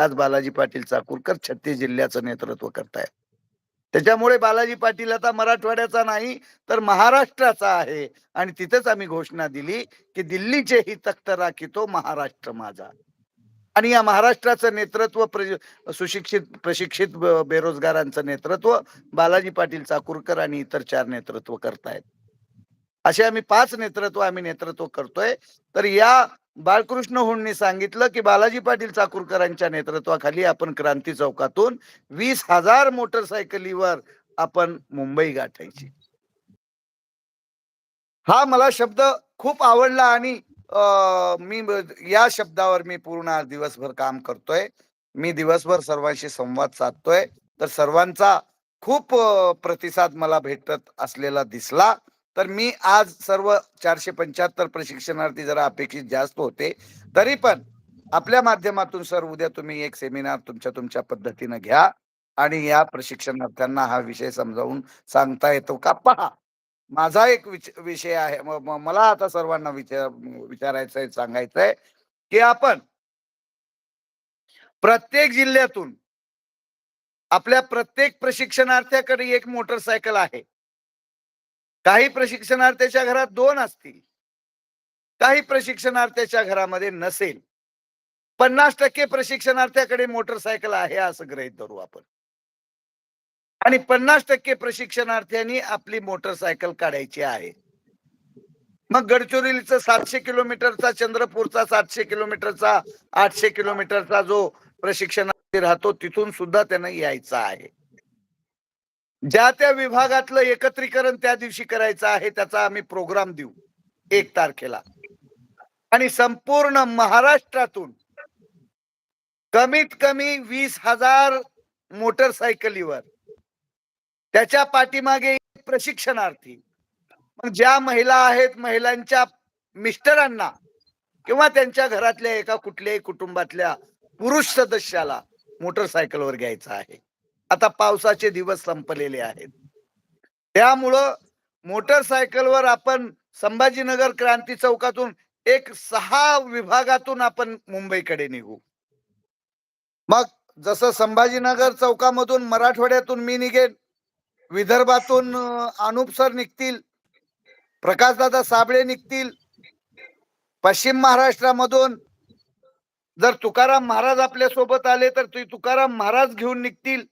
आज बालाजी पाटील चाकूरकर छत्तीस जिल्ह्याचं नेतृत्व करतायत. त्याच्यामुळे बालाजी पाटील आता मराठवाड्याचा नाही तर महाराष्ट्राचा आहे. आणि तिथेच आम्ही घोषणा दिली की दिल्लीचे ही तख्त राखितो महाराष्ट्र माझा. आणि या महाराष्ट्राचं नेतृत्व सुशिक्षित प्रशिक्षित बेरोजगारांचं नेतृत्व बालाजी पाटील चाकूरकर आणि इतर चार नेतृत्व करतायत. असे आम्ही पाच नेतृत्व आम्ही नेतृत्व करतोय. तर या बाळकृष्ण हुंडनी सांगितलं की बालाजी पाटील चाकूरकरांच्या नेतृत्वाखाली आपण क्रांती चौकातून वीस हजार मोटरसायकलीवर आपण मुंबई गाठायची. हा मला शब्द खूप आवडला आणि मी या शब्दावर मी पूर्ण आज दिवसभर काम करतोय. मी दिवसभर सर्वांशी संवाद साधतोय. तर सर्वांचा खूप प्रतिसाद मला भेटत असलेला दिसला. तर मी आज सर्व चारशे पंच्याहत्तर प्रशिक्षणार्थी जरा अपेक्षित जास्त होते. तरी पण आपल्या माध्यमातून सर उद्या तुम्ही एक सेमिनार तुमच्या तुमच्या पद्धतीनं घ्या आणि या प्रशिक्षणार्थ्यांना हा विषय समजावून सांगता येतो का? पहा. माझा एक विषय आहे. मला आता सर्वांना विचार विचारायचं आहे सांगायचं आहे की आपण प्रत्येक जिल्ह्यातून आपल्या प्रत्येक प्रशिक्षणार्थ्याकडे एक मोटरसायकल आहे. काही प्रशिक्षणार्थ्याच्या घरात दोन असतील. काही प्रशिक्षणार्थ्याच्या घरामध्ये नसेल. पन्नास टक्के प्रशिक्षणार्थ्याकडे मोटरसायकल आहे असं गृहीत धरू आपण. आणि पन्नास टक्के प्रशिक्षणार्थ्यांनी आपली मोटरसायकल काढायची आहे. मग गडचिरोलीचं सातशे किलोमीटरचा चंद्रपूरचा सातशे किलोमीटरचा आठशे किलोमीटरचा जो प्रशिक्षणार्थी राहतो तिथून सुद्धा त्यांना यायचा आहे. ज्या त्या विभागातलं एकत्रीकरण त्या दिवशी करायचं आहे त्याचा आम्ही प्रोग्राम देऊ. एक तारखेला. आणि संपूर्ण महाराष्ट्रातून कमीत कमी वीस हजार मोटरसायकलीवर त्याच्या पाठीमागे प्रशिक्षणार्थी. मग ज्या महिला आहेत महिलांच्या मिस्टरांना किंवा त्यांच्या घरातल्या एका कुठल्याही कुटुंबातल्या पुरुष सदस्याला मोटरसायकलवर घ्यायचं आहे. आता पावसाचे दिवस संपलेले आहेत. त्यामुळं मोटरसायकलवर आपण संभाजीनगर क्रांती चौकातून एक सहा विभागातून आपण मुंबईकडे निघू. मग जसं संभाजीनगर चौकामधून मराठवाड्यातून मी निघेन विदर्भातून अनुप सर निघतील प्रकाशदादा साबळे निघतील पश्चिम महाराष्ट्रामधून जर तुकाराम महाराज आपल्यासोबत आले तर ते तुकाराम महाराज घेऊन निघतील.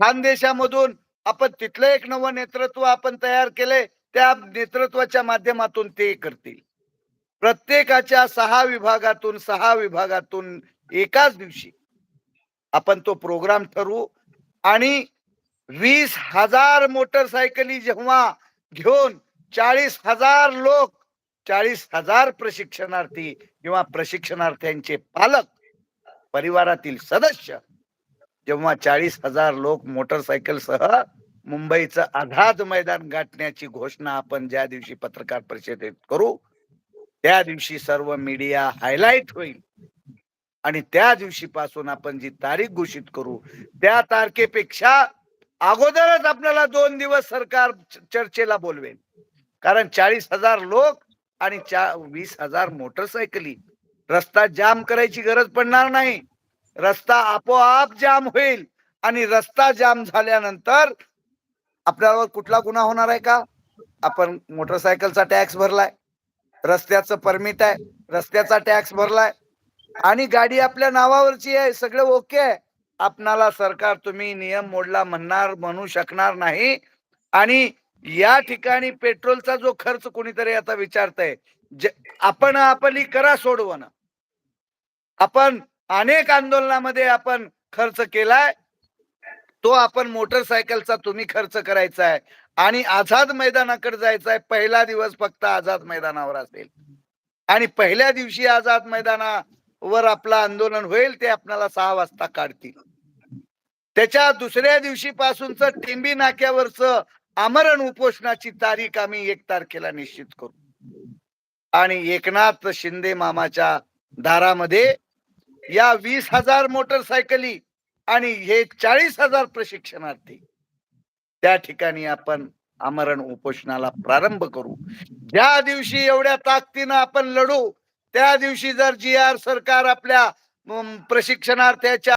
खानदेशामधून आपण तिथलं एक नवं नेतृत्व आपण तयार केले त्या नेतृत्वाच्या माध्यमातून ते करतील. प्रत्येकाच्या सहा विभागातून सहा विभागातून एकाच दिवशी आपण तो प्रोग्राम ठरवू आणि वीस हजार मोटरसायकली जेव्हा घेऊन चाळीस हजार लोक चाळीस हजार प्रशिक्षणार्थी किंवा प्रशिक्षणार्थ्यांचे पालक परिवारातील सदस्य जेव्हा चाळीस हजार लोक मोटरसायकल सह मुंबईचं आझाद मैदान गाठण्याची घोषणा आपण ज्या दिवशी पत्रकार परिषदेत करू त्या दिवशी सर्व मीडिया हायलाइट होईल. आणि त्या दिवशी पासून आपण जी तारीख घोषित करू त्या तारखेपेक्षा अगोदरच आपल्याला दोन दिवस सरकार चर्चेला बोलवेल. कारण चाळीस हजार लोक आणि चा वीस हजार मोटरसायकली रस्ता जाम करायची गरज पडणार नाही. रस्ता आपोआप जाम होईल आणि रस्ता जाम झाल्यानंतर आपल्यावर कुठला गुन्हा होणार आहे का? आपण मोटरसायकलचा टॅक्स भरलाय रस्त्याचं परमिट आहे रस्त्याचा टॅक्स भरलाय आणि गाडी आपल्या नावावरची आहे सगळं ओके आहे. आपणाला सरकार तुम्ही नियम मोडला म्हणणार म्हणू शकणार नाही. आणि या ठिकाणी पेट्रोलचा जो खर्च कोणीतरी आता विचारत आहे आपण आपली करा सोडवणं. आपण अनेक आंदोलनामध्ये आपण खर्च केलाय. तो आपण मोटरसायकलचा तुम्ही खर्च करायचा आहे आणि आझाद मैदानाकडे जायचा आहे पहिला दिवस फक्त आझाद मैदानावर असेल. आणि पहिल्या दिवशी आझाद मैदानावर आपलं आंदोलन होईल ते आपल्याला सहा वाजता काढतील. त्याच्या दुसऱ्या दिवशी पासूनच टिंबी नाक्यावरच आमरण उपोषणाची तारीख आम्ही एक तारखेला निश्चित करू. आणि एकनाथ शिंदे मामाच्या दारामध्ये या वीस हजार मोटरसायकली आणि हे चाळीस हजार प्रशिक्षणार्थी त्या ठिकाणी आपण आमरण उपोषणाला प्रारंभ करू. ज्या दिवशी एवढ्या ताकदीनं आपण लढू त्या दिवशी जर जी आर सरकार आपल्या प्रशिक्षणार्थ्याच्या